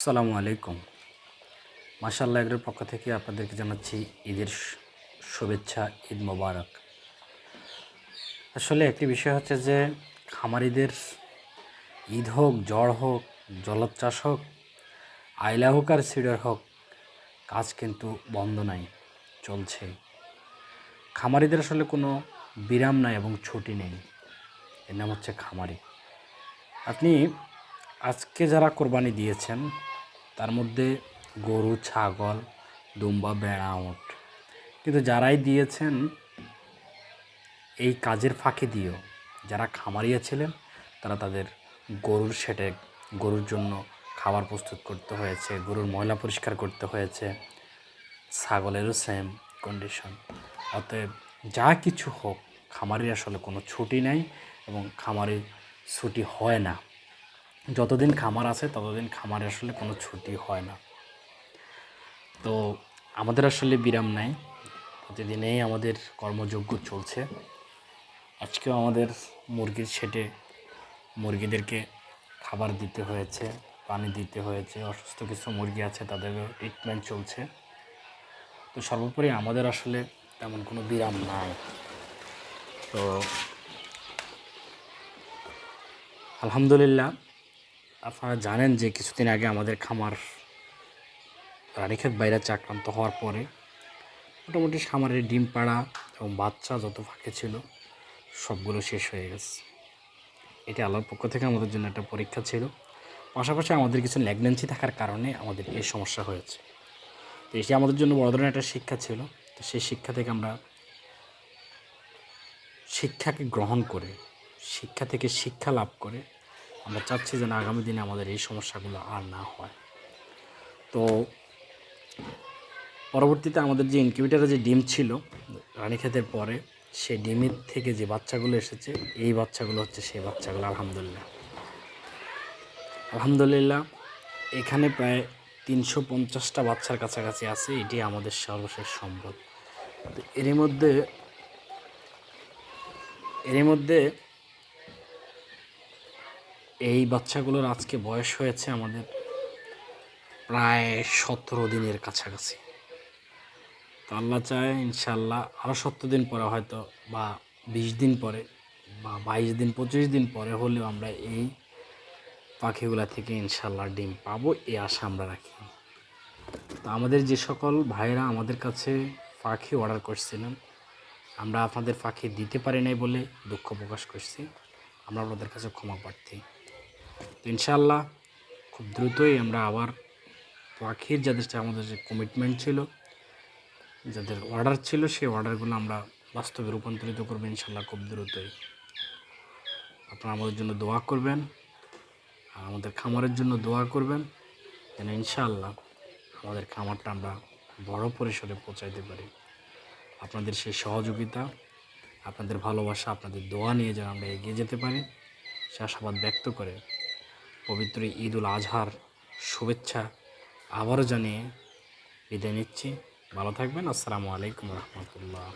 আসসালামু আলাইকুম। মাশাল্লাহ এগুলোর পক্ষ থেকে আপনাদেরকে জানাচ্ছি ঈদের শুভেচ্ছা, ঈদ মোবারক। আসলে একটি বিষয় হচ্ছে যে খামারিদের ঈদ হোক, জ্বর হোক জলোচ্ছ্বাস হোক আইলা হোক আর সিডার হোক, কাজ কিন্তু বন্ধ নাই, চলছে। খামারিদের আসলে কোনো বিরাম নাই এবং ছুটি নেই। এর নাম হচ্ছে খামারি আপনি আজকে যারা কোরবানি দিয়েছেন তার মধ্যে গরু, ছাগল, দুম্বা, বেড়া ওট কিন্তু যারাই দিয়েছেন, এই কাজের ফাঁকি দিয়েও যারা খামারিয়া ছিলেন, তারা তাদের গরুর সেটে, গরুর জন্য খাবার প্রস্তুত করতে হয়েছে, গরুর ময়লা পরিষ্কার করতে হয়েছে। ছাগলেরও সেম কন্ডিশন অতএব যা কিছু হোক, খামারির আসলে কোনো ছুটি নাই এবং খামারির ছুটি হয় না। যতদিন খামার আছে, ততদিন খামারে আসলে কোনো ছুটি হয় না। তো আমাদের আসলে বিরাম নাই। প্রতিদিনেই আমাদের কর্মযজ্ঞ চলছে। আজকেও আমাদের মুরগির ছেটে মুরগিদেরকে খাবার দিতে হয়েছে, পানি দিতে হয়েছে, অসুস্থ কিছু মুরগি আছে, তাদেরও ট্রিটমেন্ট চলছে। তো সর্বোপরি আমাদের আসলে তেমন কোনো বিরাম নাই। তো আলহামদুলিল্লাহ আপনারা জানেন যে কিছুদিন আগে আমাদের খামার রানীক্ষেত বাইরে আক্রান্ত হওয়ার পরে মোটামুটি খামারের ডিম পাড়া এবং বাচ্চা যত ফাঁকে ছিল, সবগুলো শেষ হয়ে গেছে। এটি আল্লাহর পক্ষ থেকে আমাদের জন্য একটা পরীক্ষা ছিল। পাশাপাশি আমাদের কিছু ল্যাগনেন্সি থাকার কারণে আমাদের এই সমস্যা হয়েছে। তো এটি আমাদের জন্য বড় ধরনের একটা শিক্ষা ছিল। তো সেই শিক্ষা থেকে আমরা শিক্ষাকে গ্রহণ করে, শিক্ষা থেকে শিক্ষা লাভ করে আমরা চাচ্ছি যেন আগামী দিনে আমাদের এই সমস্যাগুলো আর না হয়। তো পরবর্তীতে আমাদের যে ইনকিউবেটারে যে ডিম ছিল রানীক্ষেতের পরে, সে ডিমের থেকে যে বাচ্চাগুলো এসেছে, এই বাচ্চাগুলো হচ্ছে সেই বাচ্চাগুলো, আলহামদুলিল্লাহ। আলহামদুলিল্লাহ, এখানে প্রায় তিনশো পঞ্চাশটা বাচ্চার কাছাকাছি আছে, এটি আমাদের সর্বশেষ সম্ভব তো এরই মধ্যে এরই মধ্যে এই বাচ্চাগুলোর আজকে বয়স হয়েছে আমাদের প্রায় সতেরো দিনের কাছাকাছি। তো আল্লাহ চায় ইনশাল্লাহ আরও সত্তর দিন পরে হয়তো বা বিশ দিন পরে বা বাইশ দিন, পঁচিশ দিন পরে হলেও আমরা এই পাখিগুলা থেকে ইনশাল্লাহ ডিম পাবো, এই আশা আমরা রাখি। তো আমাদের যে সকল ভাইরা আমাদের কাছে পাখি অর্ডার করছিলেন, আমরা আপনাদের পাখি দিতে পারি নাই বলে দুঃখ প্রকাশ করছি। আমরা আপনাদের কাছে ক্ষমা প্রার্থী। তো ইনশাল্লাহ খুব দ্রুতই আমরা আবার পাখির যাদের আমাদের যে কমিটমেন্ট ছিল, যাদের অর্ডার ছিল, সেই অর্ডারগুলো আমরা বাস্তবে রূপান্তরিত করব ইনশাল্লাহ খুব দ্রুতই। আপনারা আমাদের জন্য দোয়া করবেন, আর আমাদের খামারের জন্য দোয়া করবেন, যেন ইনশাআল্লাহ আমাদের খামারটা আমরা বড় পরিসরে পৌঁছাইতে পারি। আপনাদের সেই সহযোগিতা, আপনাদের ভালোবাসা, আপনাদের দোয়া নিয়ে যেন আমরা এগিয়ে যেতে পারি, সে আশাবাদ ব্যক্ত করে পবিত্র ঈদুল আজহার শুভেচ্ছা আবারও জানিয়ে বিদায় নিচ্ছি। ভালো থাকবেন। আসসালামু আলাইকুম রহমতুল্লাহ।